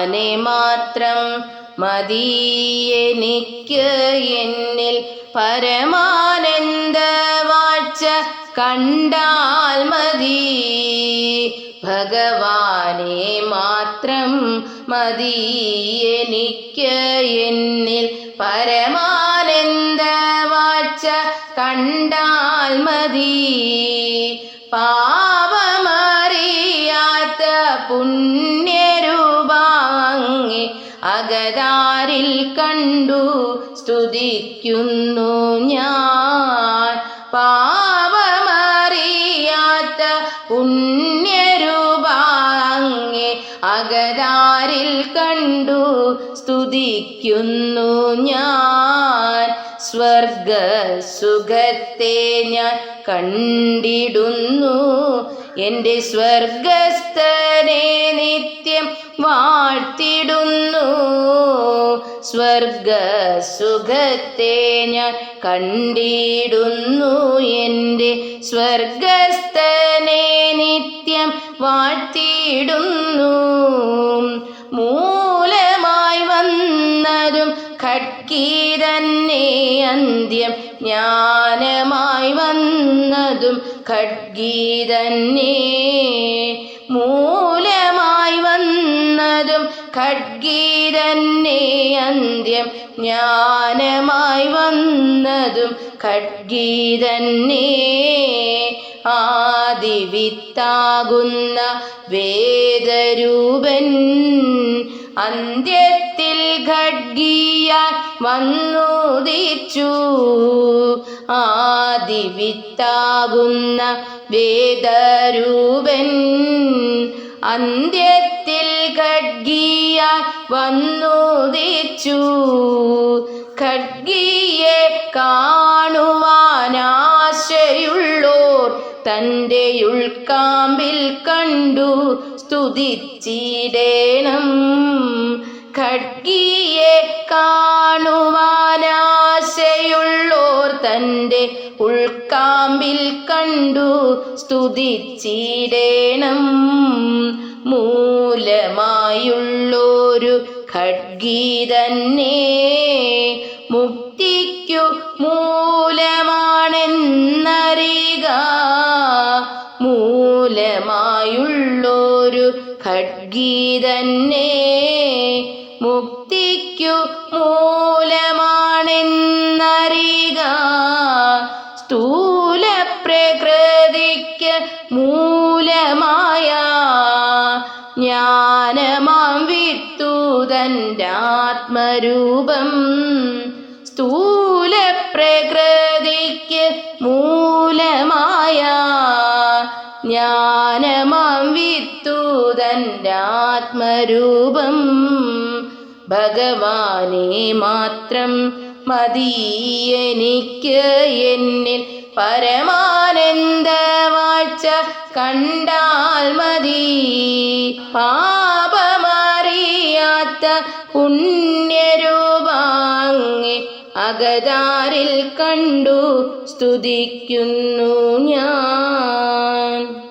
ഭഗവാനെ മാത്രം മതിയെനിക്ക് എന്നിൽ പരമാനന്ദ വാഴ്ച കണ്ടാൽ മതി. ഭഗവാനെ മാത്രം മതിയെനിക്ക് എന്നിൽ പരമാനന്ദ വാഴ്ച കണ്ടാൽ മതി. പാപമറിയാത്ത പുണ്യരൂപാങ്ങെ അകതാരിൽ കണ്ടു സ്തുതിക്കുന്നു ഞാൻ. പാപമറിയാത്ത പുണ്യരൂപാങ്ങെ അകരാരിൽ കണ്ടു സ്തുതിക്കുന്നു ഞാൻ. സ്വർഗ സുഖത്തെ ഞാൻ കണ്ടിടുന്നു. എന്റെ സ്വർഗസ്ഥനെ നിത്യം വാഴ്ത്തിടുന്നു. സ്വർഗ സുഖത്തെ ഞാൻ കണ്ടിടുന്നു എന്റെ സ്വർഗസ്ഥനെ നിത്യം വാഴ്ത്തിയിടുന്നു. മൂലമായി വന്നതും ഖഡ്കി തന്നെ അന്ത്യം ജ്ഞാനമായി വന്നതും ഖഡ്ഗി തന്നെ. മൂലമായി വന്നതും ഖഡ്ഗി തന്നെ അന്ത്യം ജ്ഞാനമായി വന്നതും ഖഡ്ഗീരന്നെ ആദിവിത്താകുന്ന വേദരൂപൻ അന്ത്യത്തിൽ ഖഡ്ഗിയാൻ വന്നുദിച്ചു. ആദിവിത്താകുന്ന വേദരൂപൻ അന്ത്യത്തിൽ ഖഡ്ഗിയാൻ വന്നുദിച്ചു ഖഡ്ഗിയെ കാണുവാനാശയുള്ളോർ തന്റെ ഉൾക്കാമ്പിൽ കണ്ടു സ്തുതിച്ചിടേണം. ഖഡ്ഗിയെ കാണുവാനാശയുള്ളോർ തന്റെ ഉൾക്കാമ്പിൽ കണ്ടു സ്തുതിച്ചിടേണം. മൂലമായുള്ളൊരു ഖഡ്ഗി തന്നെ മുക്തിക്കു മൂലമാണെന്നറിയുക. മൂലമായുള്ളൊരു ഖഡ്ഗി തന്നെ മുക്തിക്കു മൂലമാണെന്നറിക ജ്ഞാനമാം വിത്തുതന്റെ ആത്മരൂപം സ്ഥൂല പ്രകൃതിക്ക് മൂലമായ ജ്ഞാനമാം വിത്തുതന്റെ ആത്മരൂപം ഭഗവാനെ മാത്രം മതിയെനിക്ക് എന്നിൽ പരമാനന്ദ വാഴ്ച കണ്ടാൽ മതി. പാപമറിയാത്ത പുണ്യരൂപാങ്ങെ അകതാരിൽ കണ്ടു സ്തുതിക്കുന്നു ഞാൻ.